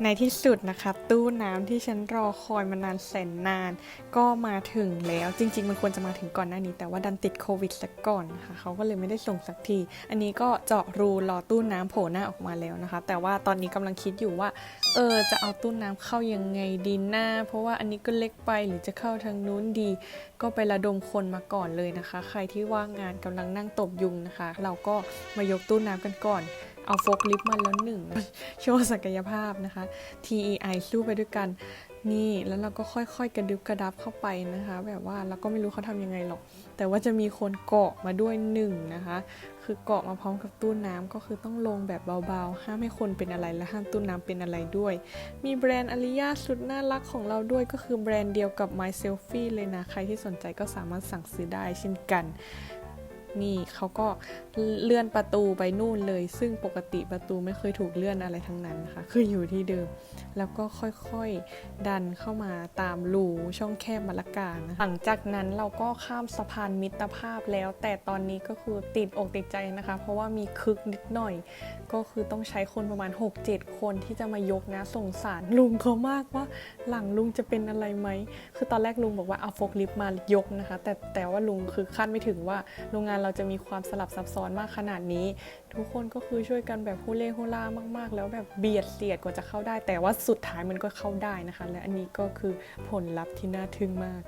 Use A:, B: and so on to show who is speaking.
A: ในที่สุดนะคะ ตู้น้ำที่ฉันรอคอยมานานแสนนาน ก็มาถึงแล้วจริง ๆ มันควรจะมาถึงก่อนหน้านี้ แต่ว่าดันติดโควิดซะก่อนนะคะเขาก็เลยไม่ได้ส่งสักที อันนี้ก็เจาะรูรอตู้น้ำโผล่หน้าออกมาแล้วนะคะ แต่ว่าตอนนี้กำลังคิดอยู่ว่า เออจะเอาตู้น้ำเข้ายังไงดีหน้า เพราะว่าอันนี้ก็เล็กไปหรือจะเข้าทางนู้นดี ก็ไประดมคนมาก่อนเลยนะคะ ใครที่ว่างงานกำลังนั่งตบยุงนะคะ เราก็มายกตู้น้ำกันก่อน เอาโฟกลิฟต์มาแล้วหนึ่งโชว์ศักยภาพนะคะ TEI สู้ไปด้วยกัน นี่แล้วเราก็ค่อยๆ กระดึบกระดับเข้าไปนะคะ แบบว่าเราก็ไม่รู้เขาทำยังไงหรอก แต่ว่าจะมีคนเกาะมาด้วยหนึ่งนะคะ คือเกาะมาพร้อมกับตู้น้ำก็คือต้องลงแบบเบาๆ ห้ามให้คนเป็นอะไรและห้ามตู้น้ำเป็นอะไรด้วย มีแบรนด์อาริยาสุดน่ารักของเราด้วยก็คือแบรนด์เดียวกับ My Selfie เลยนะ ใครที่สนใจก็สามารถสั่งซื้อได้เช่นกัน นี่เขาก็เลื่อนประตูไปนู่นเลย ซึ่งปกติประตูไม่เคยถูกเลื่อนอะไรทั้งนั้นนะคะคืออยู่ที่เดิม แล้วก็ค่อยๆดันเข้ามาตามรูช่องแคบมะละกานะหลังจากนั้นเราก็ข้ามสะพานมิตรภาพแล้ว แต่ตอนนี้ก็คือติดอกติดใจนะคะ เพราะว่ามีคึกนิดหน่อย ก็คือต้องใช้คนประมาณ 6-7 คนที่จะมายกนะสงสารลุงเขามากว่า หลังลุงจะเป็นอะไรไหมคือตอนแรกลุงบอกว่าเอาโฟกลิฟต์มายกนะคะ แต่แต่ว่าลุงคือคาดไม่ถึงว่าโรงงานเราจะมีความสลับซับซ้อนมากขนาดนี้ ทุกคนก็คือช่วยกันแบบฮูเล่ฮูล่ามาก ๆ แล้วแบบเบียดเสียดกว่าจะเข้าได้ แต่ว่าสุดท้ายมันก็เข้าได้นะคะ และอันนี้ก็คือผลลัพธ์ที่น่าทึ่งมาก